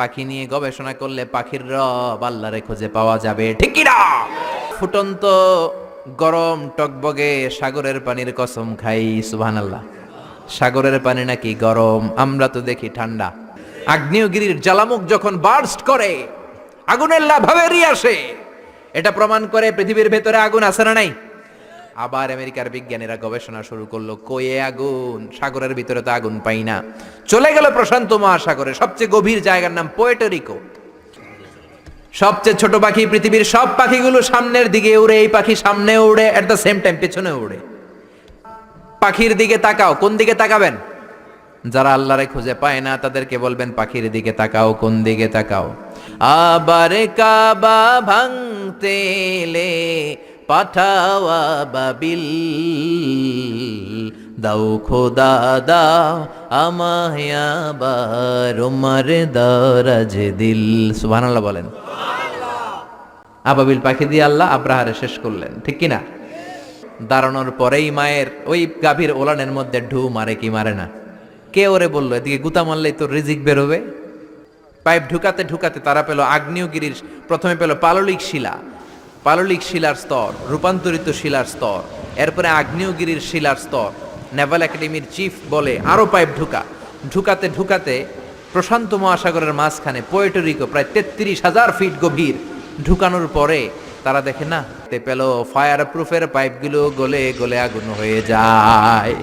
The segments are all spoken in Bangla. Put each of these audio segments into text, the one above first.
পাখি নিয়ে গবেষণা করলে পাখির রব আল্লাহরে খুঁজে পাওয়া যাবে। ঠিক না ফুটন্ত গরম টকবগে সাগরের পানির কসম খাই সুহান আল্লাহ সাগরের পানি নাকি গরম, আমরা তো দেখি ঠান্ডা। আগ্নেয়গিরির জ্বালামুখ যখন বার্স্ট করে, আগুনের লাভা বেরিয়ে আসে। এটা প্রমাণ করে পৃথিবীর ভেতরে আগুন আছে না নাই? আবার আমেরিকার বিজ্ঞানীরা গবেষণা শুরু করল কয়ে আগুন? সাগরের ভিতরে তো আগুন পাই না। চলে গেল প্রশান্ত মহাসাগরে, সবচেয়ে গভীর জায়গার নাম পোয়েটোরিকো সবচেয়ে ছোট পাখি, পৃথিবীর সব পাখিগুলো সামনের দিকে উড়ে, এই পাখি সামনে উড়ে এট দ্য সেম টাইম পেছনে উড়ে। পাখির দিকে তাকাও, কোন দিকে তাকাবেন? যারা আল্লাহরে খুঁজে পায় না, তাদেরকে বলবেন, পাখির দিকে তাকাও, কোন দিকে তাকাও? আবার কাবা ভাঙতে পাঠাওয়া বাবিল। দাও খোদা, দাও আমায় আবার উমার দরাজ দিল। সুবহানাল্লাহ বলেন। আবাবিল পাখি দিয়ে আল্লাহ আব্রাহারে শেষ করলেন, ঠিক কি না দাঁড়ানোর পরেই মায়ের ওই গাভীর ওলানের মধ্যে ঢু মারে কি মারে না। কে ওরে বলল, এদিকে গুতা মারলেই তো রিজিক বেরোবে? পাইপ ঢুকাতে ঢুকাতে তারা পেল আগ্নেয়গিরির, প্রথমে পেল পাললিক শিলা পাললিক শিলার স্তর রূপান্তরিত শিলার স্তর এরপরে আগ্নেয়গিরির শিলার স্তর নেভাল একাডেমির চিফ বলে আরও পাইপ ঢুকা। ঢুকাতে ঢুকাতে প্রশান্ত মহাসাগরের মাঝখানে পোয়েটোরিকো প্রায় তেত্রিশ হাজার ফিট গভীর। ঢুকানোর পরে তারা দেখে না তে পেল ফায়ার প্রুফের পাইপগুলো গলে গলে আগুন হয়ে যায়.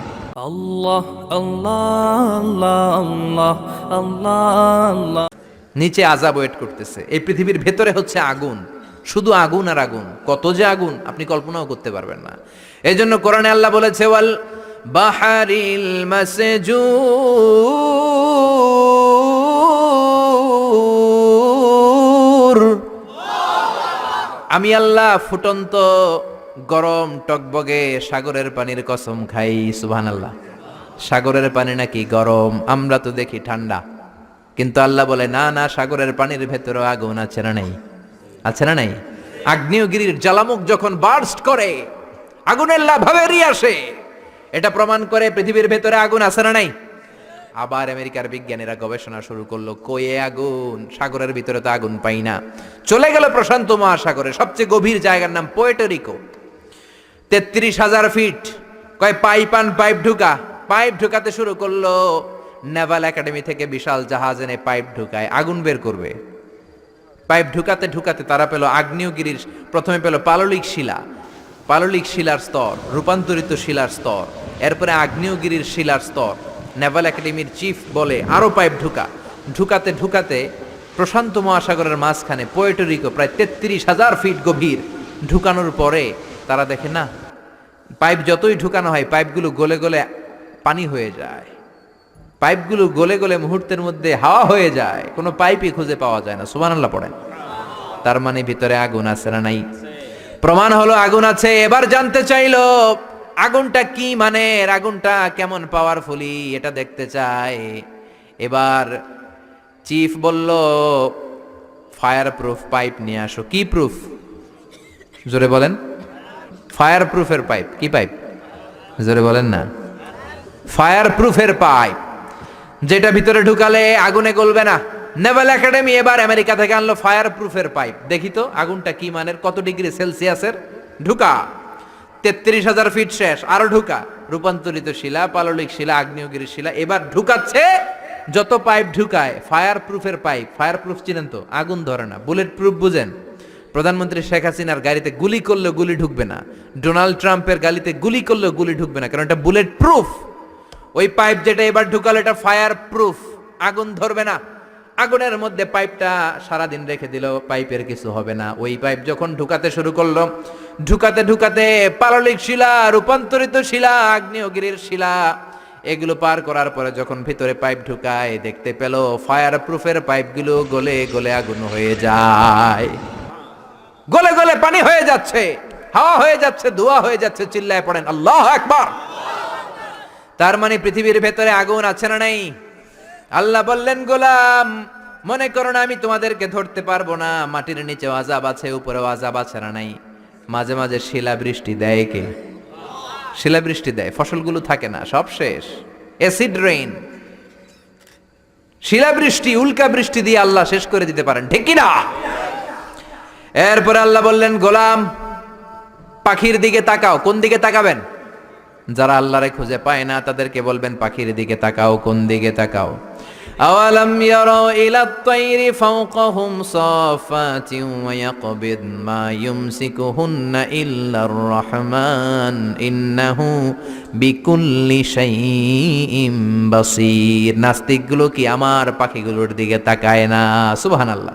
নিচে আজাব ওয়েট করতেছে। এই পৃথিবীর ভেতরে হচ্ছে আগুন। শুধু আগুন আর আগুন। কত যে আগুন, আপনি কল্পনাও করতে পারবেন না। এই জন্য কোরআনে আল্লাহ বলেছে, ওয়াল বাহারিল আমি আল্লাহ ফুটন্ত গরম টকবগে সাগরের পানির কসম খাই, সুবহানাল্লাহ। সাগরের পানি নাকি গরম, আমরা তো দেখি ঠান্ডা। কিন্তু আল্লাহ বলে, না না, সাগরের পানির ভেতরে আগুন আছে না নাই? আছে না নাই? আগ্নেয়গিরির জ্বালামুখ যখন বার্স্ট করে, আগুনের লাভা বেরিয়ে আসে। এটা প্রমাণ করে পৃথিবীর ভেতরে আগুন আছে না নাই? আবার আমেরিকার বিজ্ঞানীরা গবেষণা শুরু করল, কয়ে আগুন? সাগরের ভিতরে তো আগুন পাই না। চলে গেল প্রশান্ত মহাসাগরে, সবচেয়ে গভীর জায়গার নাম পোয়েটোরিকো তেত্রিশ হাজার ফিট, কয় পাইপ আন পাইপ ঢুকা। পাইপ ঢুকাতে শুরু করল, নেভাল একাডেমি থেকে বিশাল জাহাজ এনে পাইপ ঢুকায়, আগুন বের করবে। পাইপ ঢুকাতে ঢুকাতে তারা পেল আগ্নেয়গিরির, প্রথমে পেল পাললিক শিলা। পাললিক শিলার স্তর, রূপান্তরিত শিলার স্তর। এরপরে আগ্নেয়গিরির শিলার স্তর। নেভাল একাডেমির চিফ বলে আরও পাইপ ঢুকা। ঢুকাতে ঢুকাতে প্রশান্ত মহাসাগরের মাঝখানে পোয়েটোরিকো প্রায় তেত্রিশ হাজার ফিট গভীর। ঢুকানোর পরে তারা দেখে, না, পাইপ যতই ঢুকানো হয়, পাইপগুলো গলে গলে পানি হয়ে যায়। পাইপগুলো গলে গলে মুহূর্তের মধ্যে হাওয়া হয়ে যায়। কোনো পাইপই খুঁজে পাওয়া যায় না। সুবহানাল্লাহ পড়েন। তার মানে ভিতরে আগুন আছে না নাই? প্রমাণ হলো আগুন আছে। এবার জানতে চাইলো, আগুনটা কি মানে আগুনটা কেমন পাওয়ারফুলি এটা দেখতে চায় এবার চিফ বলল ফায়ার প্রুফ পাইপ নিয়ে আসো। কি প্রুফ জোরে বলেন। ফায়ার প্রুফের পাইপ কি পাইপ জোরে বলেন না। ফায়ার প্রুফের পাইপ যেটা ভিতরে ঢুকালে আগুনে গলবে না। নেভাল একাডেমি এবার আমেরিকা থেকে আনলো ফায়ার প্রুফের পাইপ দেখি তো আগুনটা কি মানের, কত ডিগ্রি সেলসিয়াসের? ঢুকা। তেত্রিশ হাজার ফিট শেষ, আরও ঢুকা। রূপান্তরিত শিলা, পাললিক শিলা, আগ্নেয়গিরি শিলা এবার ঢুকাচ্ছে। যত পাইপ ঢুকায় ফায়ার প্রুফের পাইপ ফায়ার প্রুফ চিনেন তো, আগুন ধরে না। বুলেট প্রুফ বুঝেন। প্রধানমন্ত্রী শেখ হাসিনার গাড়িতে গুলি করলে গুলি ঢুকবে না। ডোনাল্ড ট্রাম্পের গাড়িতে গুলি করলে গুলি ঢুকবে না, কারণ এটা বুলেট প্রুফ ওই পাইপ যেটা এবার ঢুকালো, এটা ফায়ার প্রুফ আগুন ধরবে না। আগুনের মধ্যে পাইপটা সারাদিন রেখে দিল, পাইপের কিছু হবে না। ওই পাইপ যখন ঢুকাতে শুরু করল, ঢুকাতে ঢুকাতে পাললিক শিলা, রূপান্তরিত শিলা, আগ্নেয়গিরির শিলা, এগুলো পার করার পরে যখন ভিতরে পাইপ ঢুকায়, দেখতে পেল ফায়ার প্রুফের পাইপগুলো গলে গলে আগুন হয়ে যায়। গলে গলে পানি হয়ে যাচ্ছে, হাওয়া হয়ে যাচ্ছে, ধোয়া হয়ে যাচ্ছে, চিল্লায় পড়েন, আল্লাহ একবার তার মানে পৃথিবীর ভেতরে আগুন আছে না নাই? আল্লাহ বললেন, গোলাম, মনে করো না আমি তোমাদেরকে ধরতে পারব না। মাটির নিচে আজাব আছে উপরে আজাব আছে না নাই? মাঝে মাঝে শিলা বৃষ্টি দেয় কে? শিলা বৃষ্টি দেয়। ফসলগুলো থাকে না, সব শেষ। Acid rain. শিলাবৃষ্টি, উল্কা বৃষ্টি দিয়ে আল্লাহ শেষ করে দিতে পারেন, ঠিক কি না? এরপরে আল্লাহ বললেন, গোলাম, পাখির দিকে তাকাও। কোন দিকে তাকাবেন? যারা আল্লাহরে খুঁজে পায় না, তাদেরকে বলবেন, পাখির দিকে তাকাও, কোন দিকে তাকাও? আওয়ালাম ইয়ারাও ইলা আত-তাইরি ফাওকাহুম সাফাতিন ওয়া ইয়াকবিদ মা ইউমসিকুহুন্না ইল্লার রহমান। ইন্নাহু বিকুল্লি নাস্তিকগুলো কি আমার পাখিগুলোর দিকে তাকায় না? সুবহানাল্লাহ।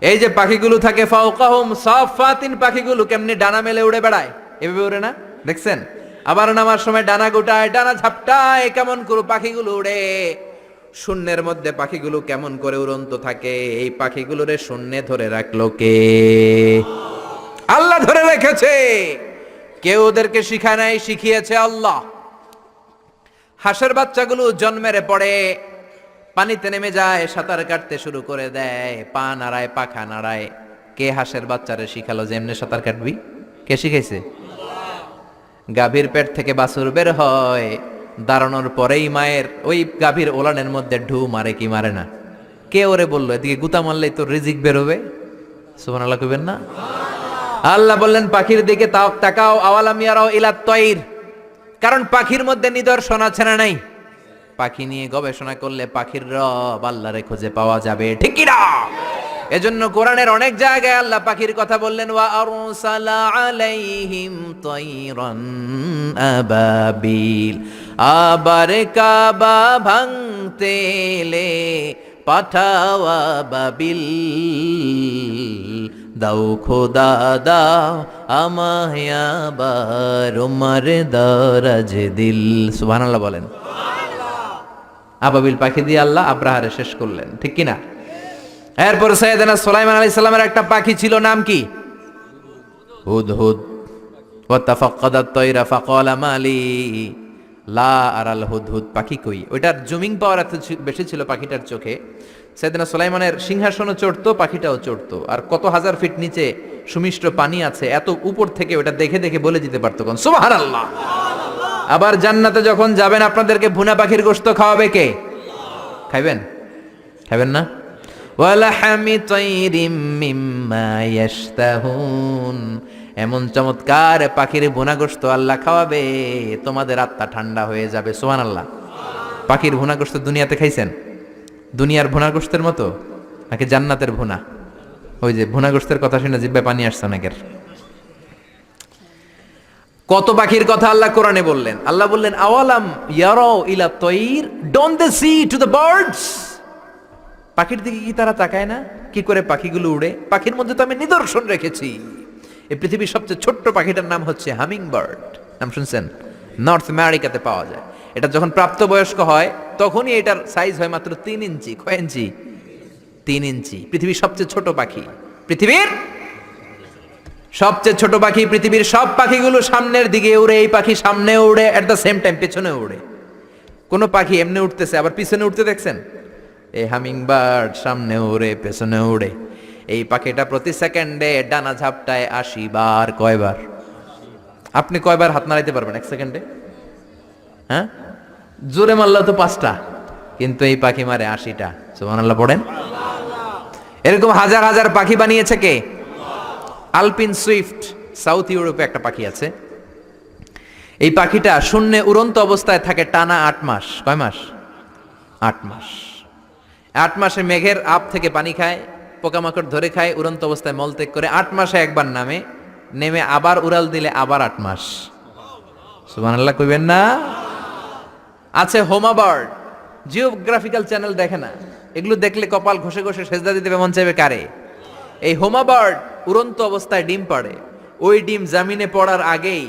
এই যে পাখিগুলো থাকে, ফাওকাহুম সাফাতিন পাখিগুলো কেমনি ডানা মেলে উড়ে বেড়ায়? এভাবে উড়ে না? দেখছেন? আবার নামার সময় ডানা গোটায়, ডানা ঝাপটায় কেমন করে পাখিগুলো উড়ে। শূন্যের মধ্যে পাখিগুলো কেমন করে উড়ন্ত থাকে, এই পাখিগুলোরে শূন্যে ধরে রাখল কে? আল্লাহ ধরে রেখেছে। কেউ ওদেরকে শিখায় নাই, শিখিয়েছে আল্লাহ। হাঁসের বাচ্চাগুলো জন্মের পড়ে পানিতে নেমে যায়, সাঁতার কাটতে শুরু করে দেয়, পা নাড়ায়, পাখা নাড়ায়। কে হাঁসের বাচ্চারে শিখালো যে এমনি সাঁতার কাটবি? কে শিখাইছে? গাভীর পেট থেকে বাছুর বের হয়। দাঁড়ানোর পরেই মায়ের ওই গাভীর ওলানের মধ্যে ঢু মারে কি মারে না। কে ওরে বলল? এদিকে গুতা মারলেই তো রিজিক বেরোবে। সুমান আল্লাহ কইবেন না? আল্লাহ বললেন, পাখির দিকে তাও তাকাও আওয়ালাম ইয়ারাও ইলা তৈর। কারণ পাখির মধ্যে নিদর্শন আছে না নাই? পাখি নিয়ে গবেষণা করলে পাখির রব আল্লাহরে খুঁজে পাওয়া যাবে। ঠিক না? এজন্য কোরআনের অনেক জায়গায় আল্লাহ পাখির কথা বললেন, ওয়া আরসালা আলাইহিম তাইরান আবাবিল। আবার কাবা ভাঙতে এলে পাঠাওয়া বাবিল। দাও খোদা, দাও আমায় আবার উমার দরাজ দিল। সুবহানাল্লাহ বলেন। আবাবিল পাখি দিয়ে আল্লাহ আব্রাহারে শেষ করলেন, ঠিক কি না এরপর সৈয়দনা সোলাইমান আলাইহিস সালামের একটা পাখি ছিল, নাম কি? হুদহুদ ওয়াতাফাক্কাদাত তয়রা ফাকালা মালি। লা আরাল হুদহুদ পাখি কই? ওইটার জুমিং পাওয়ার এত বেশি ছিল পাখিটার চোখে। সৈয়দনা সুলাইমানের সিংহাসনও চড়তো, পাখিটাও চড়তো। আর কত হাজার ফিট নিচে সুমিষ্ট পানি আছে, এত উপর থেকে ওটা দেখে দেখে বলে দিতে পারতো কোন? সুবহানাল্লাহ। আবার জান্নাতে যখন যাবেন, আপনাদেরকে ভুনা পাখির গোশত খাওয়াবে কে? খাইবেন? খাইবেন না? ওয়ালাহামি তৈরিম এমন চমৎকার পাখির ভুনা গোশত আল্লাহ খাওয়াবে, তোমাদের আত্মা ঠান্ডা হয়ে যাবে সোহান আল্লাহ পাখির ভুনা গোশত দুনিয়াতে খাইছেন? দুনিয়ার ভুনা গোশতের মতো? নাকি জান্নাতের ভুনা? ওই যে ভুনা গোশতের কথা শুনে জিব্বায় পানি আসছে অনেকের। কত পাখির কথা আল্লাহ কোরআনে বললেন? আল্লাহ বললেন, আওয়ালাম ইয়ারাও ইলা তৈর? Don't they see to the birds পাখির দিকে কি তারা তাকায় না? কি করে পাখিগুলো উড়ে? পাখির মধ্যে তো আমি নিদর্শন রেখেছি। এই পৃথিবীর সবচেয়ে ছোট্ট পাখিটার নাম হচ্ছে হামিং বার্ড নাম শুনছেন? নর্থ আমেরিকাতে পাওয়া যায়। এটা যখন প্রাপ্তবয়স্ক হয়, তখনই এটার সাইজ হয় মাত্র তিন ইঞ্চি। কয় ইঞ্চি? তিন ইঞ্চি। পৃথিবীর সবচেয়ে ছোট পাখি। পৃথিবীর সবচেয়ে ছোট পাখি, পৃথিবীর সব পাখিগুলো সামনের দিকে উড়ে, এই পাখি সামনে উড়ে এট দ্য সেম টাইম পেছনে উড়ে। কোনো পাখি এমনি উঠতেছে আবার পিছনে উঠতে দেখছেন? এই হামিং বার্ড সামনে উড়ে পেছনে উড়ে এই পাখিটা প্রতি সেকেন্ডে ডানা ঝাপটায় আশি বার, কয়বার? আপনি কয়বার হাত নাড়াইতে পারবেন এক সেকেন্ডে? হ্যাঁ? জোরে মারলে তো পাঁচটা, কিন্তু এই পাখি মারে আশিটা। সুবহানাল্লাহ, পড়েন? এরকম হাজার হাজার পাখি বানিয়েছে কে? আলপিন সুইফট, সাউথ ইউরোপে একটা পাখি আছে। এই পাখিটা শূন্যে উড়ন্ত অবস্থায় থাকে টানা আট মাস। কয় মাস? আট মাস। আট মাসে মেঘের আপ থেকে পানি খায়, পোকামাকড় ধরে খায়, উড়ন্ত অবস্থায় মলত্যাগ করে আট মাসে একবার নামে, নেমে আবার উড়াল দিলে আবার আট মাস। সুবহানাল্লাহ কইবেন না? আছে হোমাবার্ড জিওগ্রাফিক্যাল চ্যানেল দেখে না। এগুলো দেখলে কপাল ঘষে ঘষে সেজদা দিতে মন চাইবে কারে? এই হোমাবার্ড উড়ন্ত অবস্থায় ডিম পাড়ে। ওই ডিম জামিনে পড়ার আগেই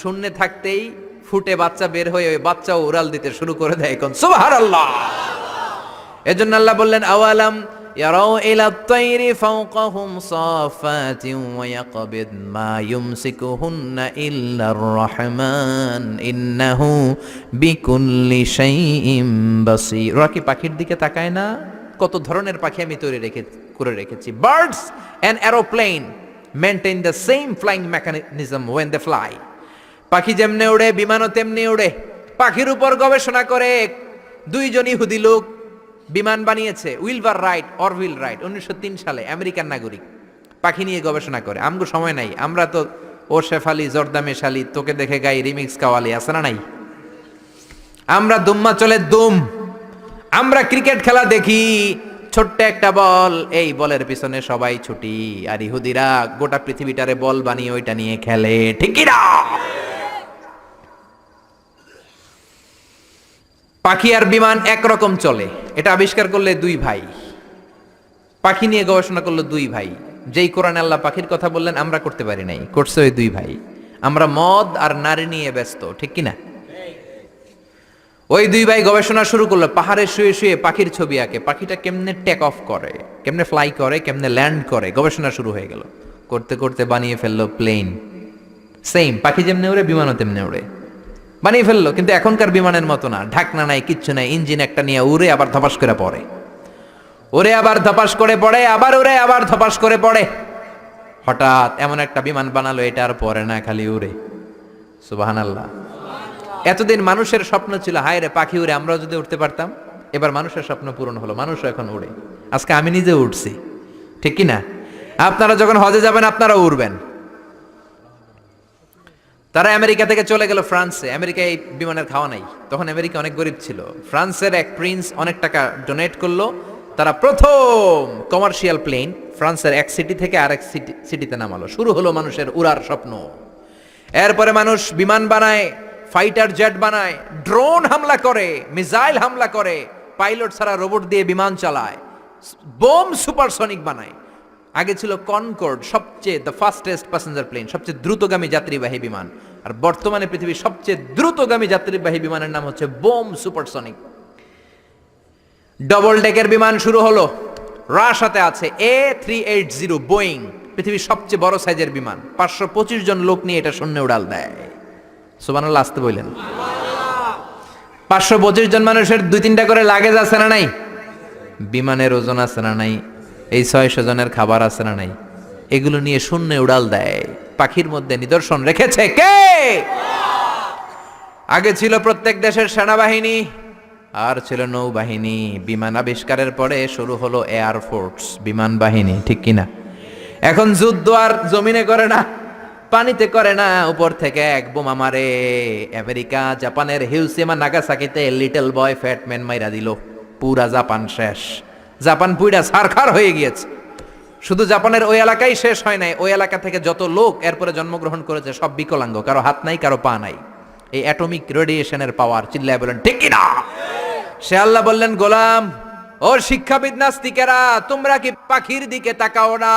শূন্যে থাকতেই ফুটে বাচ্চা বের হয়ে ওই বাচ্চাও উড়াল দিতে শুরু করে দেয় এখন। সুবহানাল্লাহ! এজন্য আল্লাহ বললেন, আওয়ালাম ইলা তাইরি ফাওকাহুম সাফাতিন ওয়া ইয়াকবিদ মা ইউমসিকুহুন্না ইল্লার রহমান। ইন্নাহু বিকুল্লি শাইইন বাসীর। ওরা পাখির দিকে তাকায় না? কত ধরনের পাখি আমি তৈরি রেখে করে রেখেছি। Birds and aeroplane maintain the same flying mechanism when they fly. পাখি যেমনে উড়ে, বিমানও তেমনি উড়ে। পাখির উপর গবেষণা করে দুইজন ইহুদি লোক বিমান বানিয়েছে উইলভার রাইট অরভিল রাইট উনিশশো তিন সালে, আমেরিকান নাগরিক। পাখি নিয়ে গবেষণা করে, আমগো সময় নাই, আমরা তো ও শেফালি জর্দা মেশালি, তোকে দেখে গাই রিমিক্স কাওয়ালি, আছে না নাই? আমরা দুম্মা চলে দুম, আমরা ক্রিকেট খেলা দেখি, ছোট্ট একটা বল, এই বলের পিছনে সবাই ছুটি, আর ইহুদিরা গোটা পৃথিবীটারে বল বানিয়ে ওইটা নিয়ে খেলে, ঠিকই না? পাখি আর বিমান একরকম চলে। এটা আবিষ্কার করলে দুই ভাই। পাখি নিয়ে গবেষণা করল দুই ভাই। যেই কোরআন আল্লাহ পাখির কথা বললেন, আমরা করতে পারি নাই। করছে ওই দুই ভাই। আমরা মদ আর নারী নিয়ে ব্যস্ত, ঠিক কি না ওই দুই ভাই গবেষণা শুরু করল, পাহাড়ে শুয়ে শুয়ে পাখির ছবি আঁকে। পাখিটা কেমনে টেক অফ করে, কেমনে ফ্লাই করে, কেমনে ল্যান্ড করে, গবেষণা শুরু হয়ে গেল। করতে করতে বানিয়ে ফেলল প্লেন সেম পাখি যেমনি উড়ে বিমানও তেমনি উড়ে বানিয়ে ফেলল, কিন্তু এখনকার বিমানের মতো না। ঢাকনা নাই, কিচ্ছু নাই, ইঞ্জিন একটা নিয়ে উড়ে আবার ধপাস করে পড়ে। ওরে আবার ধপাস করে পড়ে, আবার উড়ে আবার ধপাস করে পড়ে। হঠাৎ এমন একটা বিমান বানালো, এটা আর পরে না, খালি উড়ে। সুবাহান আল্লাহ এতদিন মানুষের স্বপ্ন ছিল, হায় রে, পাখি উড়ে, আমরাও যদি উঠতে পারতাম, এবার মানুষের স্বপ্ন পূরণ হলো, মানুষও এখন উড়ে। আজকে আমি নিজে উঠছি ঠিক কি না? আপনারা যখন হজে যাবেন আপনারা উড়বেন। তারা আমেরিকা থেকে চলে গেল ফ্রান্সে। আমেরিকায় এই বিমানের খাওয়া নাই। তখন আমেরিকা অনেক গরিব ছিল। ফ্রান্সের এক প্রিন্স অনেক টাকা ডোনেট করল। তারা প্রথম কমার্শিয়াল প্লেন ফ্রান্সের এক সিটি থেকে আরেক সিটি সিটিতে নামালো। শুরু হলো মানুষের উড়ার স্বপ্ন। এরপরে মানুষ বিমান বানায় ফাইটার জেট বানায় ড্রোন হামলা করে মিসাইল হামলা করে পাইলট ছাড়া রোবট দিয়ে বিমান চালায়, বোম সুপারসনিক বানায়। আগে ছিল কনকর্ড সবচেয়ে দ্য ফাস্টেস্ট প্যাসেঞ্জার প্লেন সবচেয়ে দ্রুতগামী যাত্রীবাহী বিমান। আর বর্তমানে পৃথিবীর সবচেয়ে দ্রুতগামী যাত্রীবাহী বিমানের নাম হচ্ছে বোম সুপারসনিক ডবল ডেকের বিমান শুরু হলো। রাশাতে আছে A three eight zero Boeing পৃথিবীর সবচেয়ে বড় সাইজের বিমান। পাঁচশো পঁচিশ জন লোক নিয়ে এটা শূন্য উড়াল দেয়। সুবানাল্লাহ আসতে বললেন। পাঁচশো পঁচিশ জন মানুষের দুই তিনটা করে লাগেজ আছে না নাই? বিমানের ওজন আছে না নাই? এই ছয়শো জনের খাবার আছে না নাই? এগুলো নিয়ে শূন্য উড়াল দেয়। পাখির মধ্যে নিদর্শন রেখেছে কে? আগে ছিল প্রত্যেক দেশের সেনাবাহিনী, আর ছিল নৌবাহিনী। বিমান আবিষ্কারের পরে শুরু হলো এয়ার ফোর্স বিমান বাহিনী, ঠিক কিনা? এখন যুদ্ধ আর জমিনে করে না, পানিতে করে না, উপর থেকে এক বোমা মারে। আমেরিকা, জাপানের হিউসিমা নাগাসাকিতে লিটল বয় ফ্যাটম্যান মাইরা দিল। পুরা জাপান শেষ। জাপান পুইরা সারখার হয়ে গিয়েছে। শুধু জাপানের ওই এলাকাই শেষ হয় নাই, ওই এলাকা থেকে যত লোক এরপরে জন্মগ্রহণ করেছে, সব বিকলাঙ্গ, কারও হাত নাই, কারও পা নাই। এই অ্যাটমিক রেডিয়েশনের পাওয়ার চিল্লায় বলেন, ঠিক কিনা? সে আল্লাহ বললেন, গোলাম, ও শিক্ষাবিদ নাস্তিকেরা, তোমরা কি পাখির দিকে তাকাও না?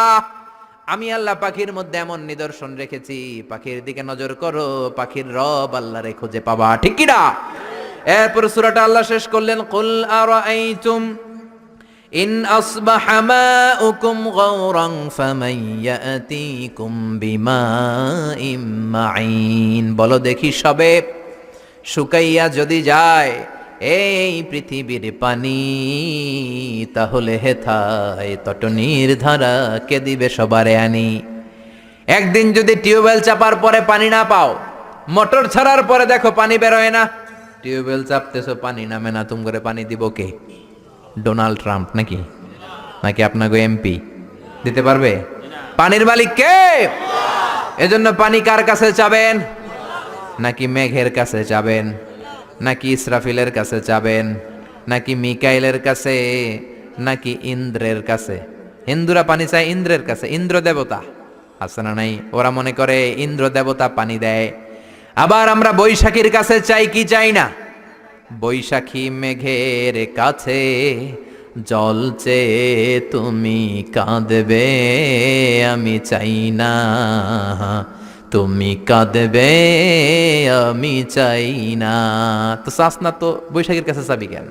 আমি আল্লাহ পাখির মধ্যে এমন নিদর্শন রেখেছি, পাখির দিকে নজর করো, পাখির রব আল্লাহরে খুঁজে পাবা, ঠিক কিনা? এরপর সুরাটা আল্লাহ শেষ করলেন, কুল আর আরাইতুম ইন আসবাহা মাউকুম গাওরান ফামান ইয়াতিকুম বিমাইম মাইন বলো দেখি সবে, শুকাইয়া যদি যায় এই পৃথিবীর পানি, তাহলে হেথায় তটনির ধারা কে দিবে সবারে আনি? একদিন যদি টিউবওয়েল চাপার পরে পানি না পাও, মোটর ছাড়ার পরে দেখো পানি বেরোয় না। টিউবওয়েল চাপতেছো, পানি নামে না তুম করে পানি দিব কে? ডোনাল্ড ট্রাম্প নাকি? নাকি আপনাকে এমপি? দিতে পারবে? পানির মালিক কে? এজন্য পানি কার কাছে চাবেন? নাকি মেঘের কাছে চাবেন? নাকি ইসরাফিলের কাছে চাবেন? নাকি মিকাইলের কাছে? নাকি ইন্দ্রের কাছে? হিন্দুরা পানি চায় ইন্দ্রের কাছে, ইন্দ্র দেবতা। আছে না নাই? ওরা মনে করে ইন্দ্র দেবতা পানি দেয়। আবার আমরা বৈশাখীর কাছে চাই কি চাই না? বৈশাখী মেঘের কাছে জল চেয়ে তুমি কাঁদবে, আমি চাই না। তুমি কাঁদবে, আমি চাই না। তো চাস না তো বৈশাখীর কাছে চাবি কেন?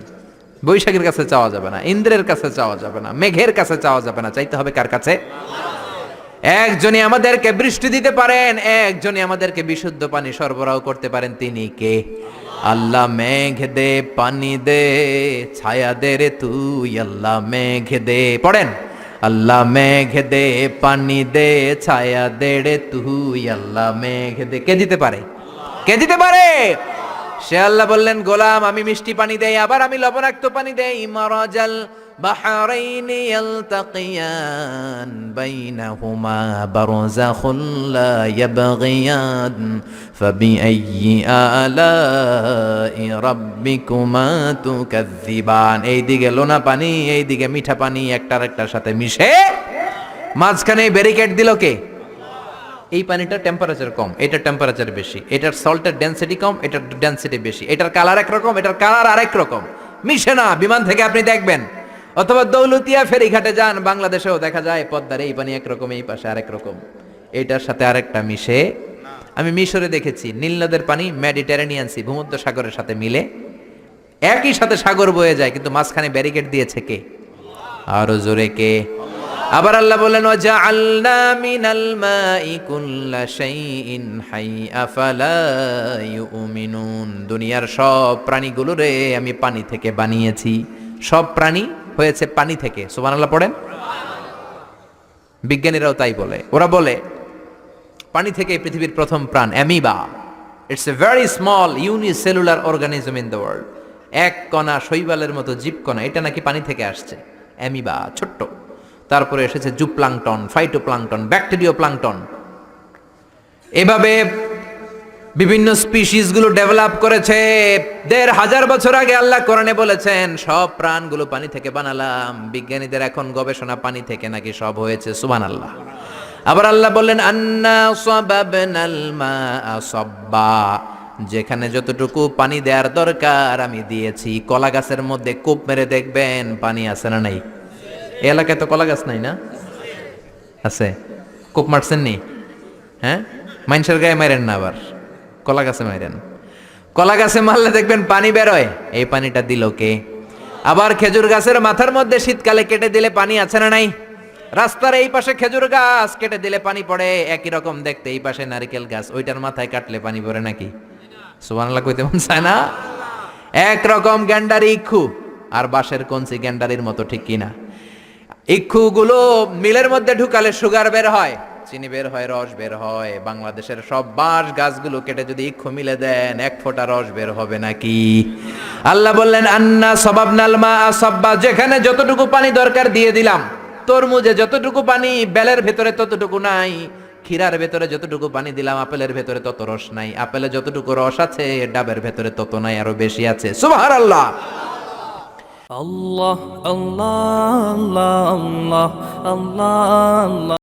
বৈশাখীর কাছে চাওয়া যাবে না, ইন্দ্রের কাছে চাওয়া যাবে না, মেঘের কাছে চাওয়া যাবে না, চাইতে হবে কার কাছে? একজনই আমাদেরকে বৃষ্টি দিতে পারেন, একজনই আমাদেরকে বিশুদ্ধ পানি সরবরাহ করতে পারেন, তিনি কে? আল্লাহ মেঘ দে, পানি দে, ছায়া দে রে তুই, আল্লাহ মেঘ দে। পড়েন, আল্লাহ মেঘ দে, পানি দে, ছায়া দে রে তুই, আল্লাহ মেঘ দে। কে দিতে পারে? কে দিতে পারে? সে আল্লাহ বললেন, গোলাম, আমি মিষ্টি পানি দেই, আবার আমি লবণাক্ত পানি দেই, মারাজাল বাহারাইন ইয়ালতাকিয়ান বাইনাহুমা বারযাখুন লা ইয়াবগিয়ান ফাবিআইয়ি আলাই রাব্বিকুমা তুকাযযিবান। এইদিকে লোনা পানি এইদিকে মিঠা পানি একটার একটার সাথে মিশে। মাঝখানে ব্যারিকেড দিল কে? এই পানিটার টেম্পারেচার কম, এটার টেম্পারেচার বেশি, এটার সল্টের ডেন্সিটি কম, এটার ডেন্সিটি বেশি, এটার কালার একরকম এটার কালার আরেক রকম। মিশে না, বিমান থেকে আপনি দেখবেন। অথবা দৌলতিয়া ফেরিঘাটে যান, বাংলাদেশেও দেখা যায় পদ্মার এই পানি একরকম, এই পাশে আরেক রকম। এটার সাথে আরেকটা মিশে, আমি মিশরে দেখেছি, নীল নদের পানি মেডিটেরানিয়ান সি ভূমধ্য সাগরের সাথে মিলে। একই সাথে সাগর বয়ে যায়, কিন্তু মাঝখানে ব্যারিকেড দিয়েছে কে? আরও জোরে কে? আবার আল্লাহ বলেন হাই দুনিয়ার সব প্রাণীগুলোরে আমি পানি থেকে বানিয়েছি। সব প্রাণী হয়েছে পানি থেকে। সুবহানাল্লাহ পড়েন? বিজ্ঞানীরাও তাই বলে। ওরা বলে, পানি থেকে পৃথিবীর প্রথম প্রাণ, amoeba. It's a very small unicellular organism in the world এক কণা শৈবালের মতো জীবকণা এটা নাকি পানি থেকে আসছে। অ্যামিবা, ছোট্ট। তারপরে এসেছে জুপ্লাংটন ফাইটোপ্লাংটন ব্যাকটেরিও প্লাংটন এভাবে বিভিন্ন স্পিসিসগুলো ডেভেলপ করেছে। দেড় হাজার বছর আগে আল্লাহ কোরআনে বলেছেন, সব প্রাণগুলো পানি থেকে বানালাম। বিজ্ঞানীদের এখন গবেষণা পানি থেকে নাকি সব হয়েছে সুবান আল্লাহ আবার আল্লাহ বললেন, আন্না সাবাবনাল সাব্বা। যেখানে যতটুকু পানি দেওয়ার দরকার, আমি দিয়েছি। কলা গাছের মধ্যে কূপ মেরে দেখবেন, পানি আছে না নাই? এলাকায় তো কলা গাছ নাই না? আছে। কূপ মারছেন নি? হ্যাঁ? মানুষের গায়ে মারেন না আবার। কলা গাছে মারেন। কলা গাছে মারলে দেখবেন পানি বেরোয়। এই পানিটা দিল কে? আবার খেজুর গাছের মাথার মধ্যে শীতকালে কেটে দিলে পানি আছে না নাই? রাস্তার এই পাশে খেজুর গাছ কেটে দিলে পানি পড়ে, একই রকম দেখতে। এই পাশে নারকেল গাছ, ওইটার মাথায় কাটলে পানি পড়ে নাকি? সুবহানাল্লাহ কইতে মন চায় না? এক রকম গ্যান্ডারি ইক্ষু। আর বাঁশের কঞ্চি গ্যান্ডারির মতো ঠিক কিনা? ইক্ষুগুলো মিলের মধ্যে ঢুকালে সুগার বের হয়। চিনি বের হয় রস বের হয়। বাংলাদেশের সব বাঁশ গাছগুলো কেটে যদি ইক্ষু মিলে দেন এক ফোঁটা রস বের হবে নাকি? আল্লাহ বললেন আন্না সবাব নালমা সব্বা যেখানে যতটুকু পানি দরকার দিয়ে দিলাম তরমুজে যতটুকু পানি বেলের ভেতরে ততটুকু নাই ক্ষীরার ভেতরে যতটুকু পানি দিলাম আপেলের ভেতরে তত রস নাই। আপেলে যতটুকু রস আছে ডাবের ভেতরে তত নাই আরও বেশি আছে। সুবহান আল্লাহ Allah, Allah, Allah, Allah, Allah.